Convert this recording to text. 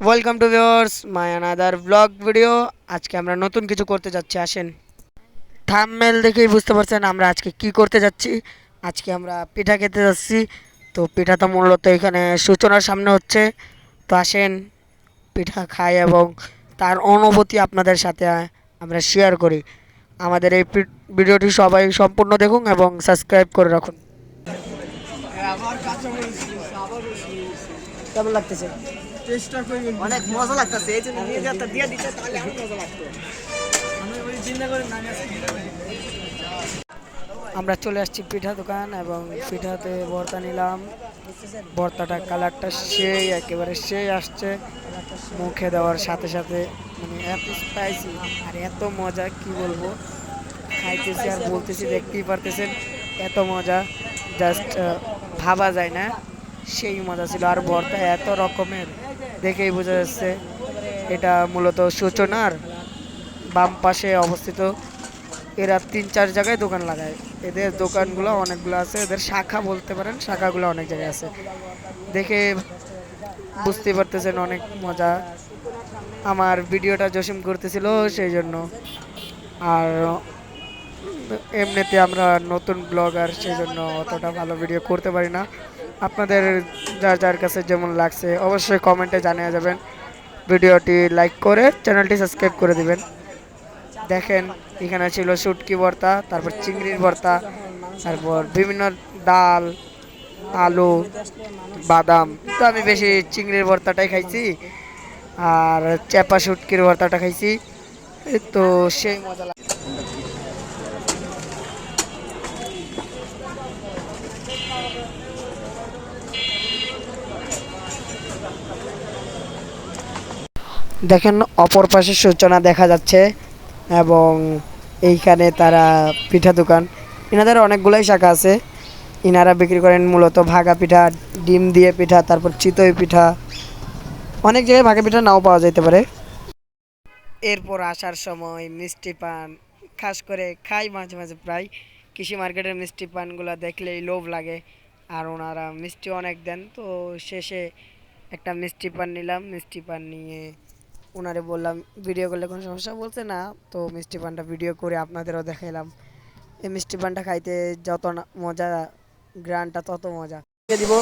Welcome to viewers my another blog video আজকে আমরা নতুন কিছু করতে যাচ্ছি, আসেন। থামমেল দেখেই বুঝতে পারছেন আমরা আজকে কি করতে যাচ্ছি। আজকে আমরা পিঠা খেতে যাচ্ছি। তো পিঠা তো মূলত এখানে সূচনার সামনে হচ্ছে। তো আসেন, পিঠা খাই এবং তার অনুভূতি আপনাদের সাথে আমরা শেয়ার করি। আমাদের এই ভিডিওটি সবাই সম্পূর্ণ দেখুন এবং সাবস্ক্রাইব করে রাখুন। কেমন লাগতেছে? চেষ্টা করি অনেক মজা লাগতেছে এই জন্য নিয়ে যাতে দিয়ে দিতে তাহলে আরও মজা লাগতো আমি ওই চিন্তা করে নামে আমরা চলে আসছি পিঠা দোকান এবং পিঠাতে ভর্তা নিলাম। ভর্তাটা কালারটা সেই একেবারে সেই আসছে। মুখে দেওয়ার সাথে সাথে মানে এত স্পাইসি আর এত মজা কি বলব? খাইতেছি আর বলতেছি দেখতেই পারতেছেন এত মজা। জাস্ট ভাবা যায় না সেই মজা ছিল। আর ভর্তা এত রকমের। দেখেই বোঝা যাচ্ছে এটা মূলত সূচনার বাম পাশে অবস্থিত। এরা তিন চার জায়গায় দোকান লাগায়। এদের দোকানগুলো অনেকগুলো আছে। এদের শাখা বলতে পারেন, শাখাগুলো অনেক জায়গায় আছে। দেখে বুঝতে পারতেছেন অনেক মজা। আমার ভিডিওটা জসিম করতেছিল সেই জন্য। আর এমনিতে আমরা নতুন ব্লগার সেই জন্য অতটা ভালো ভিডিও করতে পারি না। আপনাদের যার যার কাছে যেমন লাগছে, অবশ্যই কমেন্টে জানিয়ে যাবেন। ভিডিওটি লাইক করে চ্যানেলটি সাবস্ক্রাইব করে দিবেন। দেখেন, এখানে ছিল শুটকি ভর্তা, তারপর চিংড়ির ভর্তা, তারপর বিভিন্ন ডাল, আলু, বাদাম। তো আমি বেশি চিংড়ির ভর্তাটাই খাইছি, আর চেপা শুটকির ভর্তাটা খাইছি। তো সেই মজা দেখেন অপর পাশে সূচনা দেখা যাচ্ছে এবং এইখানে তারা পিঠা দোকান। এনাদের অনেকগুলাই শাখা আছে। ইনারা বিক্রি করেন মূলত ভাগা পিঠা, ডিম দিয়ে পিঠা, তারপর চিতই পিঠা। অনেক জায়গায় ভাগা পিঠা নাও পাওয়া যেতে পারে। এরপর আসার সময় মিষ্টি পান খাস করে খাই মাঝে মাঝে প্রায়। কৃষি মার্কেটের মিষ্টি পানগুলো দেখলেই লোভ লাগে আর ওনারা মিষ্টি অনেক দেন। তো শেষে একটা মিষ্টি পান নিলাম, মিষ্টি পান নিয়ে ওনারে বললাম, ভিডিও করলে কোনো সমস্যা? বলছে, না। তো মিষ্টি পানটা ভিডিও করে আপনাদেরও দেখাইলাম। এই মিষ্টি পানটা খাইতে যত মজা, গ্রানটা তত মজা। দিব।